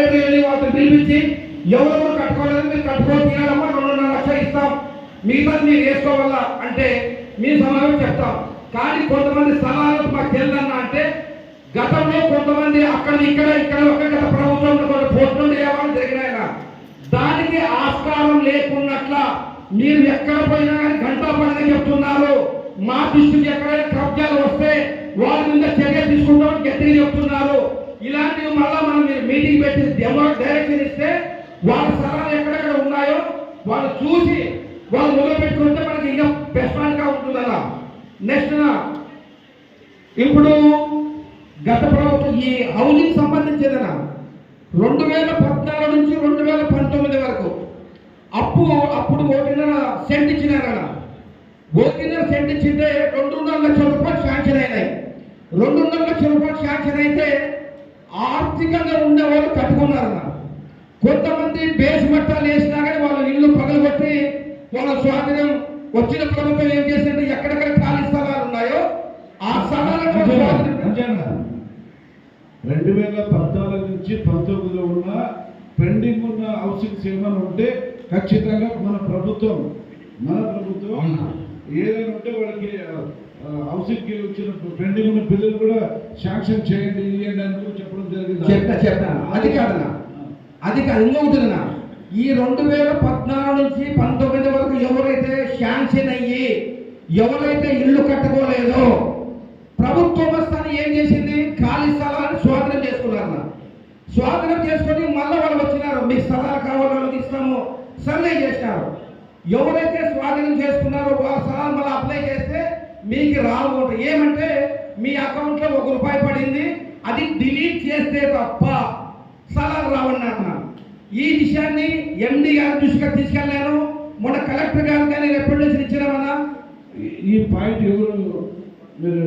Secretary వెళ్ళి వాళ్ళని పిలిపించి ఎవరెవరు కట్టుకోలేదు మీరు కట్టుకొని తీయాలమ్మా రెండున్నర లక్షలు ఇస్తాం. మిగతా మీరు వేసుకోవాలా అంటే మీ సమాజం చెప్తాం. కానీ కొంతమంది స్థలాలు మాకు తెలియదన్నా అంటే గతంలో కొంతమంది అక్కడ ఇక్కడ ఇక్కడ ఒక గత ప్రభుత్వంలో కొన్ని పోస్టులు లేవని జరిగినాయన. దానికి ఆస్కారం లేకున్నట్ల మీరు ఎక్కడ పోయినా కానీ గంటా పడిగా చెప్తున్నారు. మా దృష్టికి ఎక్కడైనా కబ్జాలు వస్తే వాళ్ళ మీద చర్య తీసుకుంటామని గట్టిగా చెప్తున్నారు. ఇలాంటివి మళ్ళా మనం మీరు మీటింగ్ పెట్టి డెమో డైరెక్షన్ ఇస్తే వాళ్ళ స్థలాలు ఎక్కడెక్కడ ఉన్నాయో వాళ్ళు చూసి వాళ్ళు మొదలు పెట్టుకుంటే మనకి ఇంకా బెస్ట్గా ఉంటుందన్న. నెక్స్ట్ ఇప్పుడు గత ప్రభుత్వం ఈ హౌసింగ్ సంబంధించిందన రెండు వేల పద్నాలుగు నుంచి రెండు వేల పంతొమ్మిది వరకు అప్పు అప్పుడు ఒకటిన్నర సెంట్ ఇచ్చినారన్న. ఒకటిన్నర సెంట్ ఇచ్చింటే రెండున్నర లక్షల రూపాయలు శాంక్షన్ అయినాయి. రెండున్నర లక్షల రూపాయలు శాంక్షన్ అయితే ఆర్థికంగా ఉండేవాళ్ళు కట్టుకున్నారన్న కొంతమంది బేస్ మట్టాలు వేసినా కానీ వాళ్ళ ఇల్లు పగలగొట్టి వాళ్ళ స్వాధీనం వచ్చిన ప్రభుత్వం ఏం చేసిందంటే ఎక్కడెక్కడ ఖాళీ స్థలాలు ఉన్నాయో ఆ స్థలాలకు రెండు వేల పద్నాలుగు నుంచి పంతొమ్మిదిలో ఉన్న పెండింగ్ ఉన్న హౌసింగ్ సేవలు ఉంటే ఖచ్చితంగా మన ప్రభుత్వం మన ప్రభుత్వం? ఏదైనా ఉంటే వాళ్ళకి హౌసింగ్కి వచ్చిన పెండింగ్ ఉన్న బిల్లులు కూడా శాంక్షన్ చేయండి ఇవ్వండి అని చెప్పడం జరిగింది. చెప్తా చెప్తా అది కాదన్నా. అది కాదు ఈ రెండు వేల పద్నాలుగు నుంచి పంతొమ్మిది వరకు ఎవరైతే శాంక్షన్ అయ్యి ఎవరైతే ఇల్లు కట్టుకోలేదో ప్రభుత్వం వస్తాను ఏం చేసింది? ఖాళీ స్థలాన్ని స్వాధీనం చేసుకున్నారు స్వాధీనం చేసుకొని మళ్ళీ వాళ్ళు వచ్చినారు. మీకు స్థలాలు కావాలి వాళ్ళకి ఇస్తాము. సర్వే చేసినారు. ఎవరైతే స్వాధీనం చేసుకున్నారో వాళ్ళ స్థలాలు మళ్ళీ అప్లై చేస్తే మీకు రావు ఏమంటే మీ అకౌంట్లో ఒక రూపాయి పడింది అది డిలీట్ చేస్తే తప్ప. సలహా రావని ఈ విషయాన్ని ఎండి గారి దృష్టిగా తీసుకెళ్ళాను మొన్న కలెక్టర్ గారు కానీ రిప్రజెంటేషన్ ఇచ్చినామన్నా ఈ- ఈ పాయింట్ ఎవరు? మీరు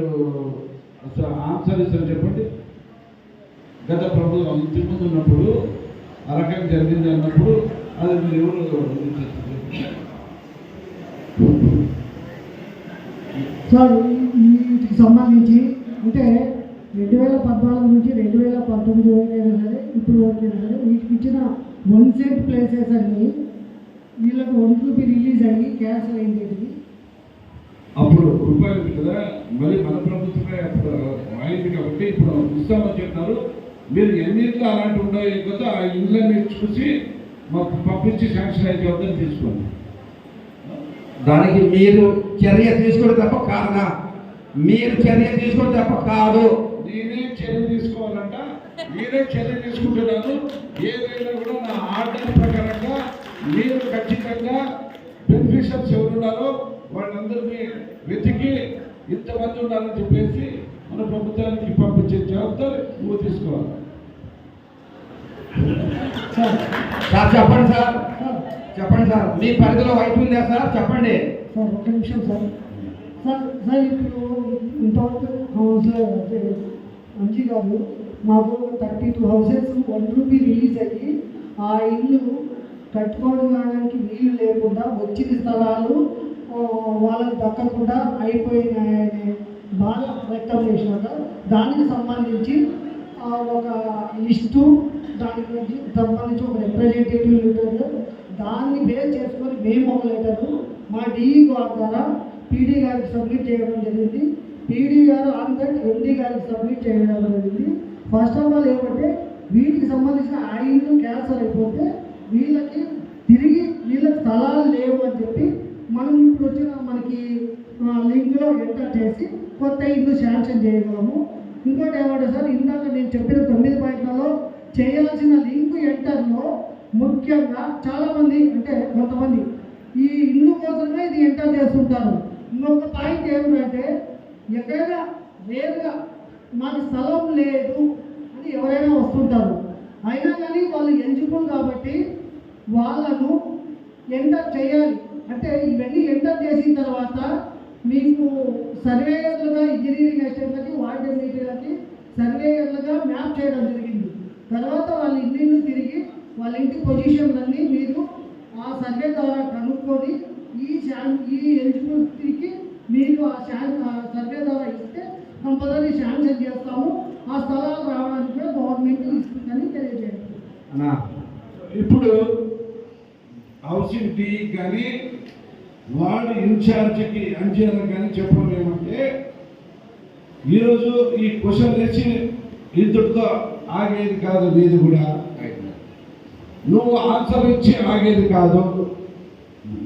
అసలు ఆన్సర్ ఇస్తారు చెప్పండి. గత ప్రభుత్వం ఇంతకుముందు ఉన్నప్పుడు ఆ రకంగా జరిగింది అన్నప్పుడు అది మీరు ఎవరు సార్ వీటికి సంబంధించి అంటే రెండు వేల పద్నాలుగు నుంచి రెండు వేల పంతొమ్మిది వరకు అయినా సరే ఇప్పుడు వరకు అయినా సరే వీటికి ఇచ్చిన వన్ సెంట్ ప్లేసెస్ అన్ని వీళ్ళకి వన్ రూపీ రిలీజ్ అయ్యి క్యాన్సిల్ అయింది అప్పుడు రూపాయలు కదా మళ్ళీ మన ప్రభుత్వమే అప్పుడు అయింది కాబట్టి ఇప్పుడు ఇస్తామని చెప్తారు మీరు ఎన్నింటిలో అలాంటి ఉన్నాయో కదా ఆ ఇళ్ళని చూసి మాకు పంపించి శాంక్షన్ అయితే వద్దని తీసుకోండి దానికి మీరు చర్య తీసుకోవడం తప్ప కాదనా మీరు చర్య తీసుకోవడం తప్ప కాదు. నేనే చర్య తీసుకోవాలంట. నేనే చర్య తీసుకుంటున్నాను ఏదైనా కూడా నా ఆర్డర్ ప్రకారంగా మీరు ఖచ్చితంగా బెనిఫిషియర్స్ ఎవరున్నారో వాళ్ళందరినీ వెతికి ఇంతమంది ఉన్నారని చెప్పేసి మన ప్రభుత్వానికి పంపించే జవాబారి నువ్వు తీసుకోవాలి. సార్ చెప్పండి సార్ చెప్పండి సార్. మీ పరిధిలో వైట్ ఉందా సార్? చెప్పండి. సార్ ఒక నిమిషం సార్. సార్ సార్ ఇప్పుడు ఇంతవరకు హౌస్ అంటే మంచి కాదు. మాకు thirty two houses one rupee release అయ్యి ఆ ఇల్లు కట్టుకోవడానికి వీలు లేకుండా వచ్చిన స్థలాలు వాళ్ళకి దక్కకుండా అయిపోయినాయనే బాగా వ్యక్తం చేసినాక దానికి సంబంధించి ఒక లిస్టు దాని గురించి సంబంధించి ఒక రిప్రజెంటేటివ్ లీడర్ దాన్ని బేస్ చేసుకొని మేము ఒక లెటరు మా డిఈ గారి ద్వారా పీడీ గారికి సబ్మిట్ చేయడం జరిగింది. పీడీ గారు ఆన్ దట్ ఎండీ గారికి సబ్మిట్ చేయడం జరిగింది. ఫస్ట్ ఆఫ్ ఆల్ ఏమంటే వీటికి సంబంధించిన ఆ ఇల్లు క్యాన్సల్ అయిపోతే వీళ్ళకి తిరిగి వీళ్ళకి స్థలాలు లేవు అని చెప్పి మనం ఇప్పుడు వచ్చిన మనకి లింక్లో ఎంటర్ చేసి కొత్త ఇల్లు శాంక్షన్ చేయగలము. ఇంకోటి ఏమంటే సార్ ఇందాక నేను చెప్పిన తొమ్మిది పాయింట్లలో చేయాల్సిన లింక్ ఎంటర్ ముఖ్యంగా చాలామంది అంటే కొంతమంది ఈ ఇల్లు కోసమే ఇది ఎంటర్ చేస్తుంటారు. ఇంకొక పాయింట్ ఏమిటంటే ఎక్కడైనా రేరుగా మాకు స్థలం లేదు అని ఎవరైనా వస్తుంటారు. అయినా కానీ వాళ్ళు ఎలిజిబుల్ కాబట్టి వాళ్ళను ఎంటర్ చేయాలి. అంటే ఇవన్నీ ఎంటర్ చేసిన తర్వాత మీకు సర్వేయర్లుగా ఇంజనీరింగ్ అసిస్టెంట్లకి వార్డ్ ఎంపీటీలకి సర్వేయర్లుగా మ్యాప్ చేయడం జరిగింది. తర్వాత వాళ్ళ ఇంటిని తిరిగి వాళ్ళ ఇంటి పొజిషన్లన్నీ మీరు ఆ సర్వే ద్వారా కనుక్కొని ఈ శాన్ ఈ ఎలిజిబిలిటీకి మీరు ఆ శాన్ ఆ సర్వే ద్వారా ఇస్తే కంపల్సరీ శాంక్షన్ చేస్తాము. ఆ స్థలాలు రావడానికి కూడా గవర్నమెంట్ ఇస్తుందని తెలియజేయండి. ఇప్పుడు హౌసింగ్ టీ కానీ వార్డ్ ఇన్ఛార్జికి అంచనా కానీ చెప్పడం ఏమంటే ఈరోజు ఈ క్వశ్చన్ తెచ్చి ఇంతటితో ఆగేది కాదు మీది కూడా. నువ్వు ఆన్సర్ ఇచ్చి ఆగేది కాదు.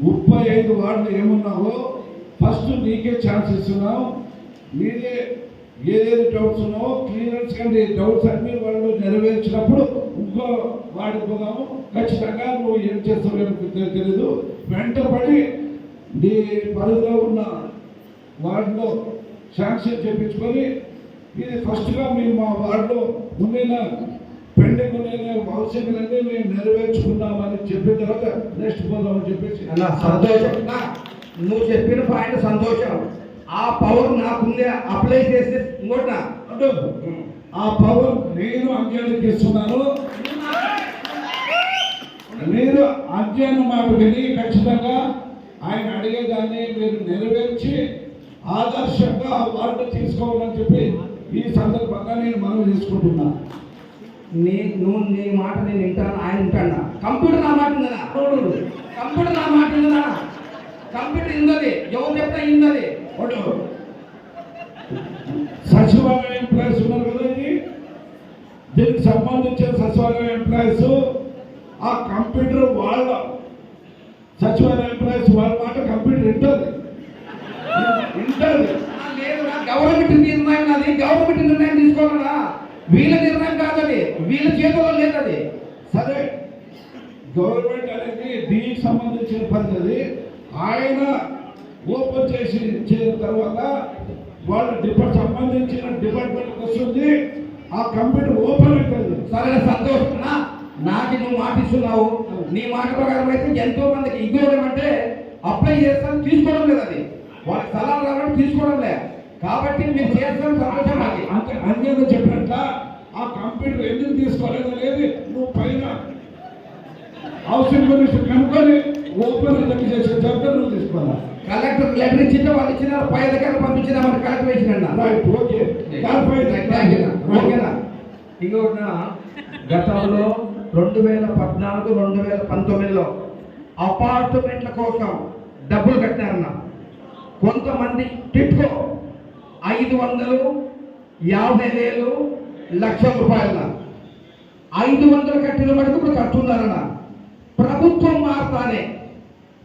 ముప్పై ఐదు వార్డులు ఏమున్నావో ఫస్ట్ నీకే ఛాన్స్ ఇస్తున్నావు. మీరే ఏదేది డౌట్స్ ఉన్నావో క్లియరెన్స్ కంటే డౌట్స్ అన్ని వాళ్ళు నెరవేర్చినప్పుడు ఇంకో వాడికి పోదాము. ఖచ్చితంగా నువ్వు ఏం చేస్తావో తెలియదు తెలీదు. వెంటబడి నీ పరిధిలో ఉన్న వార్డులో శాంక్షన్ చేయించుకొని ఇది ఫస్ట్గా మేము మా వార్డులో ఉండిన పెండింగ్ అవసరాలన్నీ మేము నెరవేర్చుకున్నామని చెప్పిన తర్వాత నెక్స్ట్ పోదామని చెప్పేసి అన్న సంతోషం. అన్నా, నువ్వు చెప్పిన పాయింట్ సంతోషం. ఆ పవర్ నాకుంది అప్లై చేస్తే ఇంకోటి నా. అంటే. ఆ పవర్ నేను అంజలికి ఇస్తున్నాను మీరు అంజన్ మాట విని ఖచ్చితంగా ఆయన అడిగేదాన్ని మీరు నెరవేర్చి ఆదర్శంగా వార్డు తీసుకోవాలని చెప్పి ఈ సందర్భంగా నేను మనవి చేసుకుంటున్నాను. నీ నువ్వు నీ మాట నేను వింటాను ఆయన వింటాడా కంప్యూటర్ నా మాట ఉందనా కంప్యూటర్ నా మాట ఉందనా కంప్యూటర్ ఇందది ఎవరు చెప్తా ఇందది ఒకటి సచివాలయ ఎంప్లాయీస్ ఉన్నారు కదా ఇది? దీనికి సంబంధించిన సచివాలయ ఎంప్లాయీస్ ఆ కంప్యూటర్ వాళ్ళ సచివాలయ ఎంప్లాయీస్ వాళ్ళ మాట కంప్యూటర్ వింటుంది. వింటుంది. లేదురా గవర్నమెంట్ నిర్ణయం అది గవర్నమెంట్ నిర్ణయం తీసుకోవాలనా వీళ్ళ నిర్ణయం కాదది వీళ్ళ చేతుల్లో లేదు అది సరే. గవర్నమెంట్ అనేది దీనికి సంబంధించిన పద్ధతి. ఆయన ఓపెన్ చేసి ఇచ్చిన తర్వాత వాళ్ళ డిపార్ట్ సంబంధించిన డిపార్ట్మెంట్కి వస్తుంది. ఆ కంప్యూటర్ ఓపెన్ అవుతుంది సరే సంతోషం నాకు నువ్వు మాట ఇస్తున్నావు నీ మాట ప్రకారం అయితే ఎంతో మందికి ఇంకోటి అంటే అప్లై చేస్తాను తీసుకోవడం లేదు అది. వాళ్ళకి సలహాలు రావడం తీసుకోవడం లేదు. కాబట్టి మీరు చేస్తాను సంతోషం అది. అంతే అంజన చెప్పినట్ల ఆ కంప్యూటర్ ఎందుకు తీసుకోలేదు అనేది నువ్వు పైన హౌసింగ్ మినిస్టర్ కనుక్కొని ఓపెన్ ఎందుకు చేసే చెప్తే నువ్వు తీసుకోవాలి. కలెక్టర్ లెటర్ ఇచ్చింటే వాళ్ళు ఇచ్చిన పై అధికారులు పంపించినామని కలెక్టర్ ఇచ్చిన రైట్ ఓకే ఓకేనా ఇంకొకటి గతంలో రెండు వేల పద్నాలుగు రెండు వేల పంతొమ్మిదిలో అపార్ట్మెంట్ల కోసం డబ్బులు కట్టారన్న కొంతమంది టిట్కో ఐదు వందలు యాభై వేలు లక్ష రూపాయల ఐదు వందలు కట్టిన మటుకు ఇప్పుడు కట్టున్నారన్న. ప్రభుత్వం మారుతానే.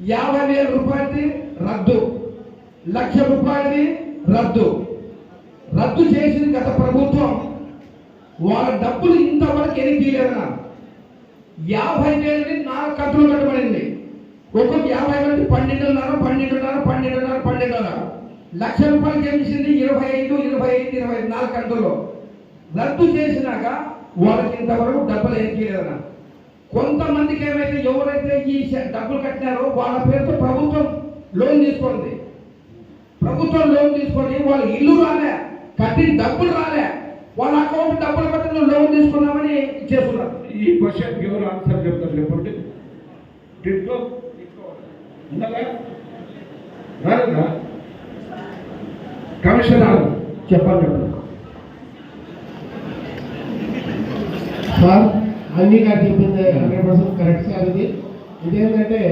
యాభై వేల రూపాయలది రద్దు. లక్ష రూపాయలది రద్దు. రద్దు చేసిన గత ప్రభుత్వం. వాళ్ళ డబ్బులు ఇంతవరకు ఎనికి యాభై వేలని నాలుగు కట్టులు కట్టబడింది ఒక్కొక్క యాభై వేలకి పన్నెండున్నర పన్నెండున్నర పన్నెండున్నర పన్నెండున్నర. లక్ష రూపాయలు చేసింది ఇరవై ఐదు ఇరవై ఐదు ఇరవై ఐదు నాలుగు గంటల్లో. రద్దు చేసినాక వాళ్ళకి ఇంతవరకు డబ్బులు ఏం చేయలేదన్న. కొంతమందికి ఏమైతే ఎవరైతే ఈ డబ్బులు కట్టినారో వాళ్ళ పేరుతో ప్రభుత్వం లోన్ తీసుకుంది ప్రభుత్వం లోన్ తీసుకొని వాళ్ళ ఇల్లు రాలే కట్టిన డబ్బులు రాలే వాళ్ళ అకౌంట్ డబ్బులు కట్టి లోన్ తీసుకున్నామని చేస్తున్నారు. ఈ క్వశ్చన్ ఎవరు ఆన్సర్ చెప్తారు చెప్పండి? టిట్కో రాలేదా? కమిషనర్ చెప్పండి. సార్ అన్ని గారు చెప్పింది హండ్రెడ్ పర్సెంట్ కరెక్ట్ సార్ ఇది. ఇదేంటంటే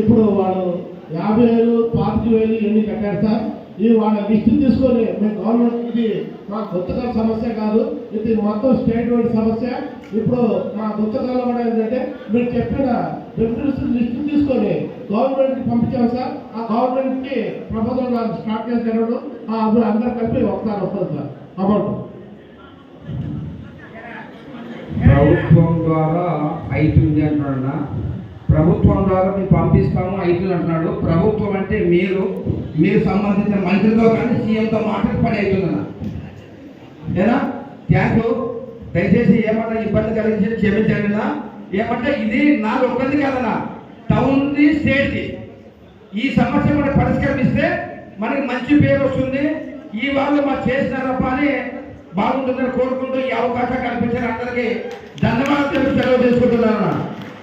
ఇప్పుడు వాళ్ళు యాభై వేలు పాతిక వేలు ఎన్ని కట్టారు సార్. ఈ వాళ్ళ లిస్టు తీసుకొని మేము గవర్నమెంట్ ఇది మా గుత్తకాల సమస్య కాదు ఇది మొత్తం స్టేట్ వైడ్ సమస్య. ఇప్పుడు మా గుత్తకాల కూడా ఏంటంటే మీరు చెప్పిన రిఫరెన్స్ లిస్టు తీసుకొని గవర్నమెంట్కి పంపించాం సార్. ఆ గవర్నమెంట్కి ప్రభుత్వం స్టార్ట్ చేసి జరగడం అప్పుడు అందరు కలిపి ఒకసారి వస్తుంది సార్. అమౌంట్. ప్రభుత్వం ద్వారా అవుతుంది అంటున్నాడు ప్రభుత్వం ద్వారా మేము పంపిస్తాము అవుతుంది అంటున్నాడు. ప్రభుత్వం అంటే మీరు మీరు సంబంధించిన మంత్రితో కానీ సీఎంతో మాట్లాడి పని అవుతుందన్న. ఏనా? Thank you. దయచేసి ఏమన్నా ఇబ్బంది కలిగించి క్షమించండి ఏమంటే ఇది నాది ఒక్కరిది కాదన్నా. టౌన్ది స్టేట్ది. ఈ సమస్య మనం పరిష్కరిస్తే మనకి మంచి పేరు వస్తుంది. ఈ వాళ్ళు మా చేసినారప్ప అని బాగుంటుందని కోరుకుంటూ ఈ అవకాశం కల్పించిన అందరికీ ధన్యవాదాలు సెలవు తీసుకుంటున్నాను.